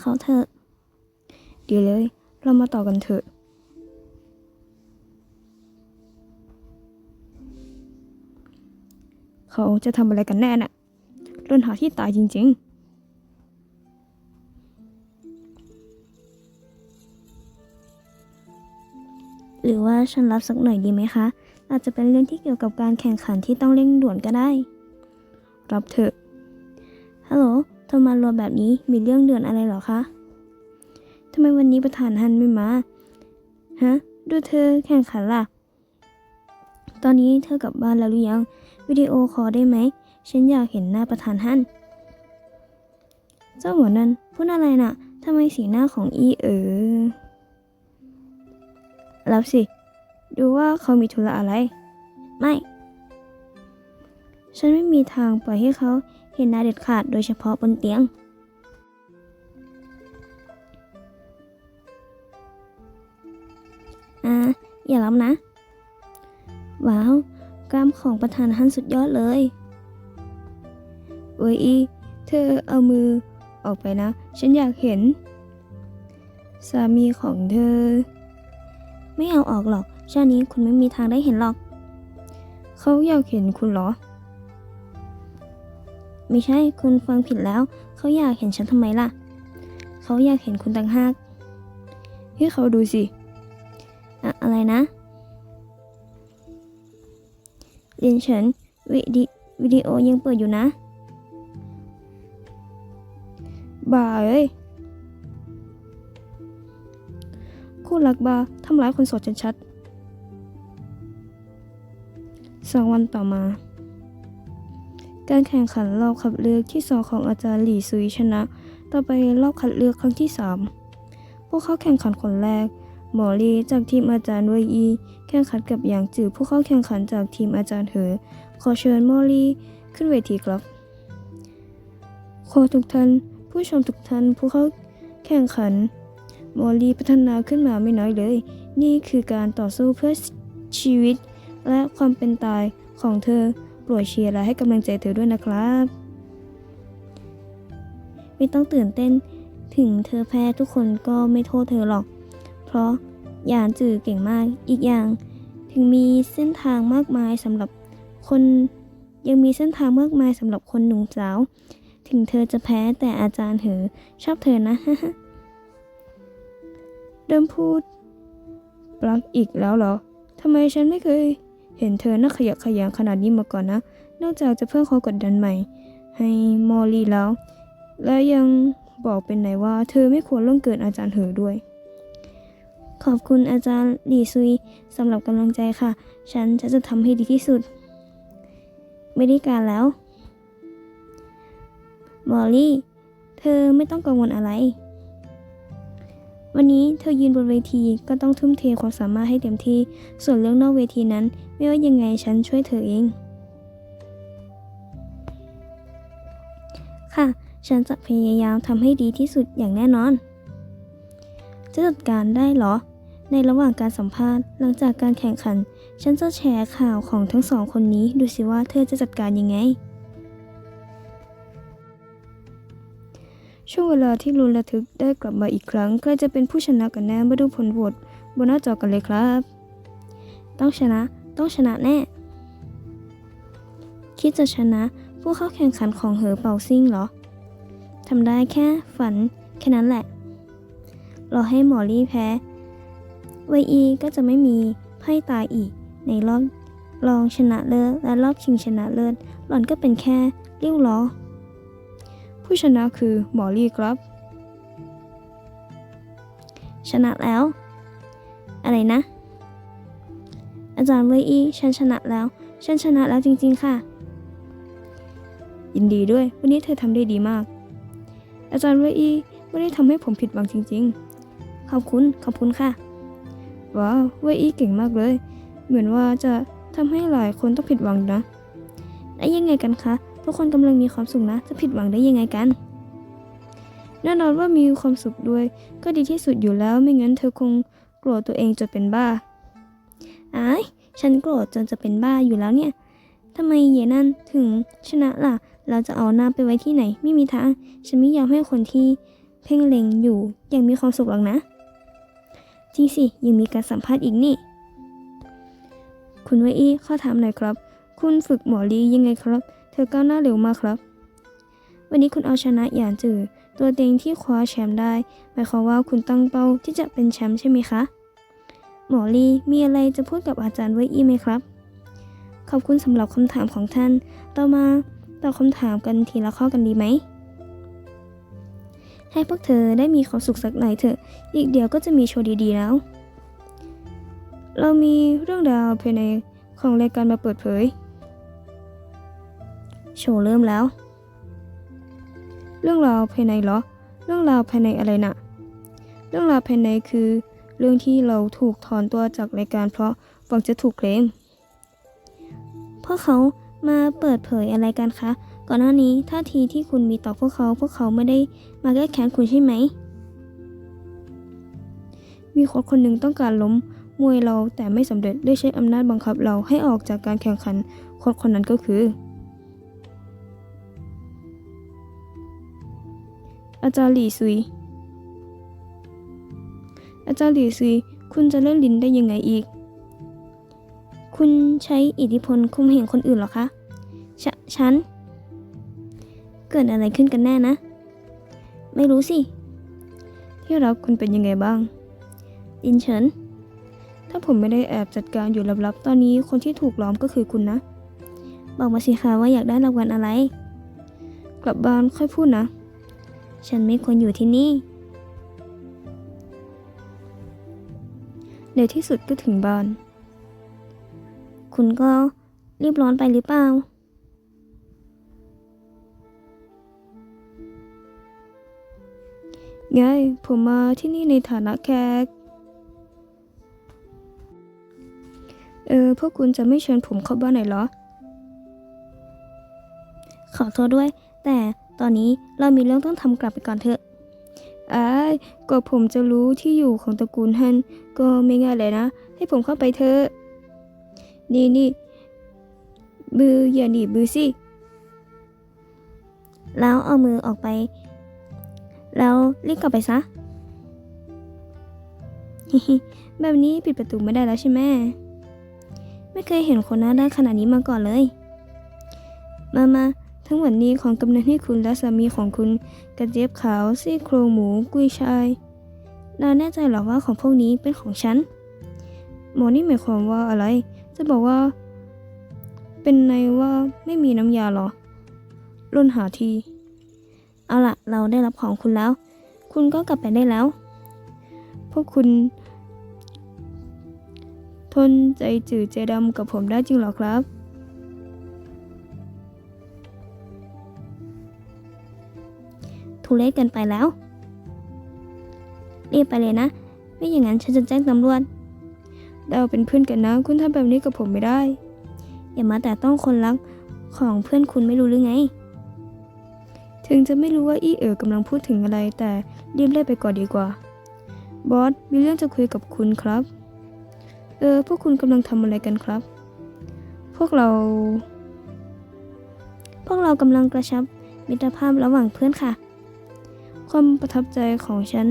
เขาเถอะเดี๋ยวเลย เรามาต่อกันเถอะ เขาจะทำอะไรกันแน่น่ะเล่นหาที่ตายจริง ๆหรือว่าฉันรับสักหน่อยดีไหมคะ อาจจะเป็นเรื่องที่เกี่ยวกับการแข่งขันที่ต้องเร่งด่วนก็ได้ รับเถอะ ฮัลโหล ทรมารัวแบบนี้มีเรื่องเด่วนอะไรเหรอคะทำไมวันนี้ประธานฮันไม่มาฮะดูเธอแข่งขันล่ะ ตอนนี้เธอกลับบ้านแล้วหรือยัง วิดีโอคอลได้ไหม ฉันอยากเห็นหน้าประธานฮันเจ้าหัวนั้นพูดอะไรน่ะทำไมสีหน้าของอีเออรับสิ ดูว่าเขามีธุระอะไร ไม่ ฉันไม่มีทางปล่อยให้เขา เห็นหน้าเด็ดขาดโดยเฉพาะบนเตียง อ่า อย่าล้ำนะ ว้าว กล้ามของประธานฮันสุดยอดเลยเวยอีเธอเอามือออกไปนะ ฉันอยากเห็น สามีของเธอ ไม่เอาออกหรอกชาตินี้คุณไม่มีทางได้เห็นหรอก เขาอยากเห็นคุณเหรอ ไม่ใช่คุณฟังผิดแล้ว เขาอยากเห็นฉันทำไมล่ะ เขาอยากเห็นคุณต่างหากให้เขาดูสิอะอะไรนะเรียนเฉินวิดีวิดีโอยังเปิดอยู่นะบ้าเอ้ยคู่รักบาทำร้ายคนโสดชัดๆสองวันต่อมา การแข่งขันรอบคัดเลือกที่สองของอาจารย์หลี่ซุยชนะ ต่อไปรอบคัดเลือกครั้งที่สามพวกเขาแข่งขันคนแรก หมอลีจากทีมอาจารย์เวยอี แข่งขันกับหยางจือผู้เข้าแข่งขันจากทีมอาจารย์เหอ ขอเชิญหมอลีขึ้นเวทีครับขอทุกท่าน ผู้ชมทุกท่านผู้เข้าแข่งขันหมอลีพัฒนาขึ้นมาไม่น้อยเลย นี่คือการต่อสู้เพื่อชีวิตและความเป็นตายของเธอ รดเชียร์และให้กำลังใจเธอด้วยนะครับ ไม่ต้องตื่นเต้นถึงเธอแพ้ทุกคนก็ไม่โทษเธอหรอก เพราะหยานจือเก่งมากอีกอย่าง ถึงมีเส้นทางมากมายสำหรับคนยังมีเส้นทางมากมายสำหรับคนหนุ่มสาว ถึงเธอจะแพ้แต่อาจารย์เหอชอบเธอนะเริ่มพูดปลักอีกแล้วเหรอทำไมฉันไม่เคย เห็นเธอน่าขยักขยงขนาดนี้มาก่อนนะ นอกจากจะเพิ่มความกดดันใหม่ ให้มอลลี่แล้ว และยังบอกเป็นไหนว่าเธอไม่ควรล่วงเกินอาจารย์เหอด้วย ขอบคุณอาจารย์หลี่ซุยสำหรับกำลังใจค่ะ ฉันจะจะทำให้ดีที่สุด ไม่ได้การแล้ว มอลลี่ เธอไม่ต้องกังวลอะไร วันนี้เธอยืนบนเวทีก็ต้องทุ่มเทความสามารถให้เต็มที่ ส่วนเรื่องนอกเวทีนั้น ไม่ว่ายังไงฉันช่วยเธอเอง ค่ะ ฉันจะพยายามทำให้ดีที่สุดอย่างแน่นอน จะจัดการได้เหรอ ในระหว่างการสัมภาษณ์หลังจากการแข่งขัน ฉันจะแชร์ข่าวของทั้งสองคนนี้ดูสิว่าเธอจะจัดการยังไง ช่วงเวลาที่ลุ้นระทึกได้กลับมาอีกครั้ง ใครจะเป็นผู้ชนะกันแน่มาดูผลโหวตบนหน้าจอกันเลยครับ ต้องชนะ ต้องชนะแน่ คิดจะชนะ ผู้เข้าแข่งขันของเหอเป่าซิ่งเหรอทำได้แค่ฝันแค่นั้นแหละ รอให้หมอรี่แพ้ไวอีก็จะไม่มีไพ่ตายอีก ในรอบรองชนะเลิศและรอบชิงชนะเลิศหล่อนก็เป็นแค่เลี้ยวล้อ ผู้ชนะคือหมอรี่ครับ ชนะแล้ว อะไรนะ อาจารย์เวยอีฉันชนะแล้ว ฉันชนะแล้วจริง ๆ ค่ะ ยินดีด้วย วันนี้เธอทำได้ดีมาก อาจารย์เวยอีไม่ได้ทำให้ผมผิดหวังจริง ๆ ขอบคุณ ขอบคุณค่ะ ว้าวเวยอีเก่งมากเลย เหมือนว่าจะทำให้หลายคนต้องผิดหวังนะแล้วยังไงกันคะ ทุกคนกำลังมีความสุขนะ จะผิดหวังได้ยังไงกัน แน่นอนว่ามีความสุขด้วย ก็ดีที่สุดอยู่แล้วไม่งั้นเธอคงโกรธตัวเองจนเป็นบ้าอ้ายฉันโกรธจนจะเป็นบ้าอยู่แล้วเนี่ยทำไมเยนั่นถึงชนะล่ะ เราจะเอาหน้าไปไว้ที่ไหน ไม่มีทาง ฉันไม่ยอมให้คนที่เพ่งเล็งอยู่ยังมีความสุขหรอกนะ จริงสิ ยังมีการสัมภาษณ์อีกนี่ คุณเวอี้ข้อถามหน่อยครับ คุณฝึกหมอลียังไงครับ เธอก้าวหน้าเร็วมากครับ วันนี้คุณเอาชนะหยานจือ ตัวเต็งที่คว้าแชมป์ได้ หมายความว่าคุณตั้งเป้าที่จะเป็นแชมป์ใช่ไหมคะ หมอลีมีอะไรจะพูดกับอาจารย์เวอี้ไหมครับ ขอบคุณสำหรับคำถามของท่าน ต่อมาตอบคำถามกันทีละข้อกันดีไหม ให้พวกเธอได้มีความสุขสักหน่อยเถอะ อีกเดี๋ยวก็จะมีโชว์ดีๆแล้ว เรามีเรื่องราวภายในของรายการมาเปิดเผย โชว์เริ่มแล้ว เรื่องราวภายในเหรอ เรื่องราวภายในอะไรน่ะ เรื่องราวภายในคือ เรื่องที่เราถูกถอนตัวจากรายการเพราะหวังจะถูกเคลมพวกเขามาเปิดเผยอะไรกันคะ ก่อนหน้านี้ท่าทีที่คุณมีต่อพวกเขา พวกเขาไม่ได้มาแก้แค้นคุณใช่ไหม มีคนคนหนึ่งต้องการล้มมวยเราแต่ไม่สำเร็จด้วยใช้อำนาจบังคับเราให้ออกจากการแข่งขัน คนคนนั้นก็คือ อาจารย์หลี่ซุย อาจารย์หลี่ซุย คุณจะเล่นลิ้นได้ยังไงอีก คุณใช้อิทธิพลคุมเหงคนอื่นหรอคะฉะฉัน เกิดอะไรขึ้นกันแน่นะ ไม่รู้สิ ที่รักคุณเป็นยังไงบ้าง อินเฉิน ถ้าผมไม่ได้แอบจัดการอยู่ลับๆ ตอนนี้คนที่ถูกล้อมก็คือคุณนะ บอกมาสิคะว่าอยากได้รางวัลอะไร กลับบ้านค่อยพูดนะ ฉันไม่ควรอยู่ที่นี่ ในที่สุดก็ถึงบ้าน คุณก็รีบร้อนไปหรือเปล่า ไง ผมมาที่นี่ในฐานะแขก เออ พวกคุณจะไม่เชิญผมเข้าบ้านหน่อยเหรอ ขอโทษด้วย แต่ ตอนนี้เรามีเรื่องต้องทำกลับไปก่อนเถอะอ้ายก็ผมจะรู้ที่อยู่ของตระกูลฮันก็ไม่ง่ายเลยนะ ให้ผมเข้าไปเถอะ นี่นี่บืออย่าหนีบือสิ แล้วเอามือออกไป แล้วรีบกลับไปซะ แบบนี้ปิดประตูไม่ได้แล้วใช่ไหม ไม่เคยเห็นคนหน้าด้านขนาดนี้มาก่อนเลย มามา ทั้งหมดนี้ของกำเนันให้คุณและสามีของคุณ กระเจี๊ยบขาวซี่โครงหมูกุยช่ายนาแน่ใจหรอว่าของพวกนี้เป็นของฉัน หมอนี่หมายความว่าอะไร จะบอกว่า เป็นในว่าไม่มีน้ำยาหรอร่นหาที เอาละเราได้รับของคุณแล้ว คุณก็กลับไปได้แล้ว พวกคุณ ทนใจจืดใจดำกับผมได้จริงหรอครับ ทุเรศเกินไปแล้ว รีบไปเลยนะ ไม่อย่างนั้นฉันจะแจ้งตำรวจเราเป็นเพื่อนกันนะ คุณทำแบบนี้กับผมไม่ได้ อย่ามาแต่ต้องคนรักของเพื่อนคุณไม่รู้หรือไง ถึงจะไม่รู้ว่าอี้เอ๋อกำลังพูดถึงอะไร แต่รีบเล่ไปก่อนดีกว่า บอสมีเรื่องจะคุยกับคุณครับ เออ พวกคุณกำลังทำอะไรกันครับ พวกเรา พวกเรากำลังกระชับมิตรภาพระหว่างเพื่อนค่ะ ความประทับใจของฉัน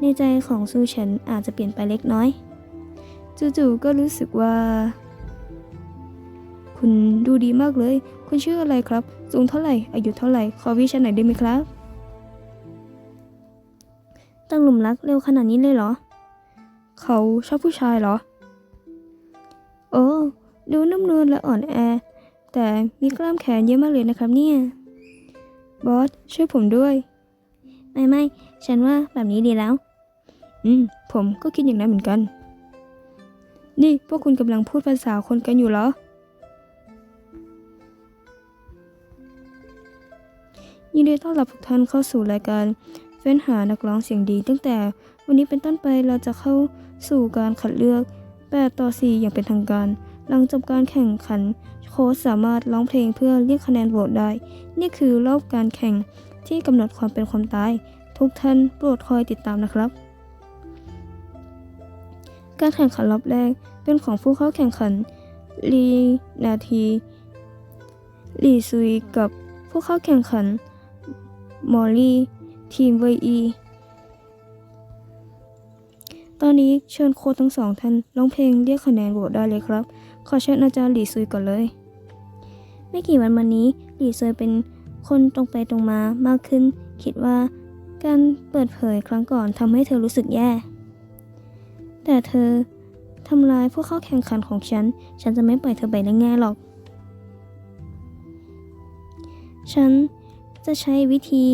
ในใจของซูเฉินอาจจะเปลี่ยนไปเล็กน้อย จู่ๆก็รู้สึกว่า คุณดูดีมากเลย คุณชื่ออะไรครับ สูงเท่าไหร่ อายุเท่าไหร่ ขอวิชาไหนได้ไหมครับ ตั้งหลุมรักเร็วขนาดนี้เลยเหรอ เขาชอบผู้ชายเหรอ โอ้ ดูนุ่มนวลและอ่อนแอ แต่มีกล้ามแขนเยอะมากเลยนะครับเนี่ย บอสช่วยผมด้วย ไม่ไม่ฉันว่าแบบนี้ดีแล้ว อืม ผมก็คิดอย่างนั้นเหมือนกัน นี่พวกคุณกำลังพูดภาษาคนกันอยู่เหรอ ยินดีต้อนรับทุกท่านเข้าสู่รายการเฟ้นหานักร้องเสียงดี ตั้งแต่วันนี้เป็นต้นไปเราจะเข้าสู่การคัดเลือก 8 ต่อ 4 อย่างเป็นทางการ หลังจบการแข่งขัน โค้ชสามารถร้องเพลงเพื่อเรียกคะแนนโหวตได้ นี่คือรอบการแข่ง ที่กำหนดความเป็นความตาย ทุกท่านโปรดคอยติดตามนะครับ การแข่งขันรอบแรกเป็นของผู้เข้าแข่งขันลีนาทีลีซุยกับผู้เข้าแข่งขันมอลลี่ทีมเวอีตอนนี้เชิญโค้ชทั้งสองท่านร้องเพลงเรียกคะแนนโหวตได้เลยครับ ขอเชิญอาจารย์หลีซุยก่อนเลย ไม่กี่วันมานี้หลีซุยเป็น คนตรงไปตรงมามากขึ้น คิดว่าการเปิดเผยครั้งก่อนทำให้เธอรู้สึกแย่ แต่เธอทำลายผู้เข้าแข่งขันของฉัน ฉันจะไม่ปล่อยเธอไปได้ง่ายหรอก ฉันจะใช้วิธี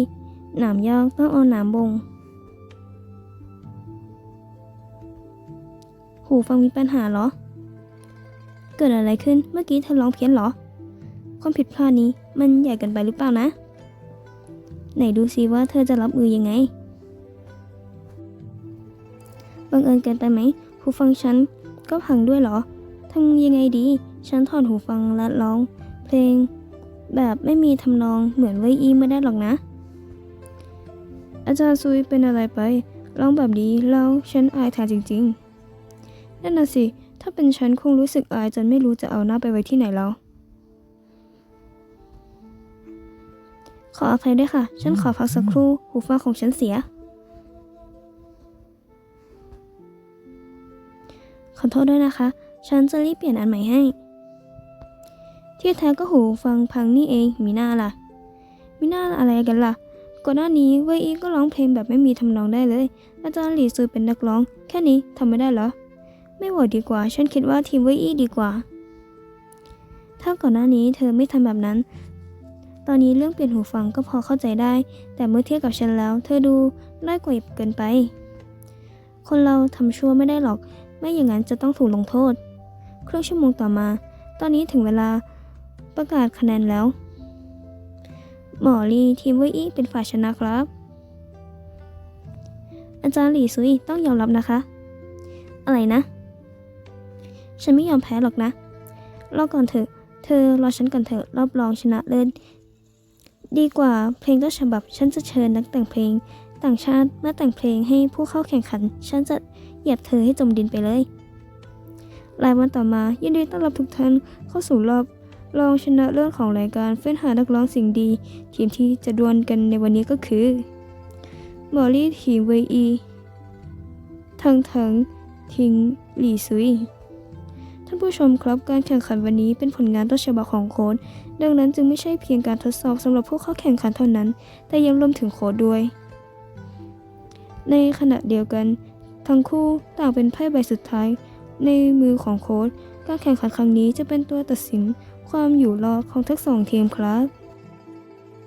หนามยอกต้องเอาหนามบง หูฟังมีปัญหาเหรอ เกิดอะไรขึ้น เมื่อกี้เธอร้องเพี้ยนเหรอ ความผิดพลาดนี้มันใหญ่เกินไปหรือเปล่านะ ไหนดูซิว่าเธอจะรับมือยังไง บังเอิญเกินไปไหม หูฟังฉันก็พังด้วยเหรอทำยังไงดี ฉันถอดหูฟังและร้อง เพลง แบบไม่มีทำนองเหมือนเวยอีไม่ได้หรอกนะ อาจารย์ซุยเป็นอะไรไป ร้องแบบนี้แล้วฉันอายแทนจริง ๆ นั่นน่ะสิ ถ้าเป็นฉันคงรู้สึกอายจนไม่รู้จะเอาหน้าไปไว้ที่ไหนแล้ว ขออภัยด้วยค่ะ ฉันขอพักสักครู่ หูฟังของฉันเสีย ขอโทษด้วยนะคะ ฉันจะรีบเปลี่ยนอันใหม่ให้ ที่แท้ก็หูฟังพังนี่เอง มีหน้าล่ะ มีหน้าอะไรกันล่ะ ก่อนหน้านี้เวยอีก็ร้องเพลงแบบไม่มีทำนองได้เลย อาจารย์หลี่ซือเป็นนักร้อง แค่นี้ทำไม่ได้เหรอ ไม่โหวตดีกว่า ฉันคิดว่าทีมเวยอีดีกว่า ถ้าก่อนหน้านี้เธอไม่ทำแบบนั้น ตอนนี้เรื่องเปลี่ยนหูฟังก็พอเข้าใจได้ แต่เมื่อเทียบกับฉันแล้ว เธอดูด้อยกว่าเกินไป คนเราทำชั่วไม่ได้หรอก ไม่อย่างนั้นจะต้องถูกลงโทษครึ่งชั่วโมงต่อมา ตอนนี้ถึงเวลาประกาศคะแนนแล้ว หมอลีทีมเวอี้เป็นฝ่ายชนะครับ อาจารย์หลี่ซุยต้องยอมรับนะคะ อะไรนะ ฉันไม่ยอมแพ้หรอกนะ รอก่อนเถอะ เธอรอฉันก่อนเถอะ รอบรองชนะเลิศ ดีกว่าเพลงต้นฉบับ ฉันจะเชิญนักแต่งเพลง ต่างชาติมาแต่งเพลงให้ผู้เข้าแข่งขัน ฉันจะเหยียบเธอให้จมดินไปเลยหลายวันต่อมายินดีต้อนรับทุกท่านเข้าสู่รอบรองชนะเลิศของรายการเฟ้นหานักร้องสิ่งดี ทีมที่จะดวลกันในวันนี้ก็คือมอลลี่ทีมเวอีทังทังทิงหลี่ซุยานผู้ชมครับการแข่งขันวันนี้เป็นผลงานต้นฉบับของโค้ดดังนั้นจึงไม่ใช่เพียงการทดสอบสำหรับผู้เข้าแข่งขันเท่านั้น แต่ยังรวมถึงโค้ดด้วย ในขณะเดียวกัน ทั้งคู่ต่างเป็นไพ่ใบสุดท้าย ในมือของโค้ดการแข่งขันครั้งนี้จะเป็นตัวตัดสินความอยู่รอดของทั้งสองทีมครับ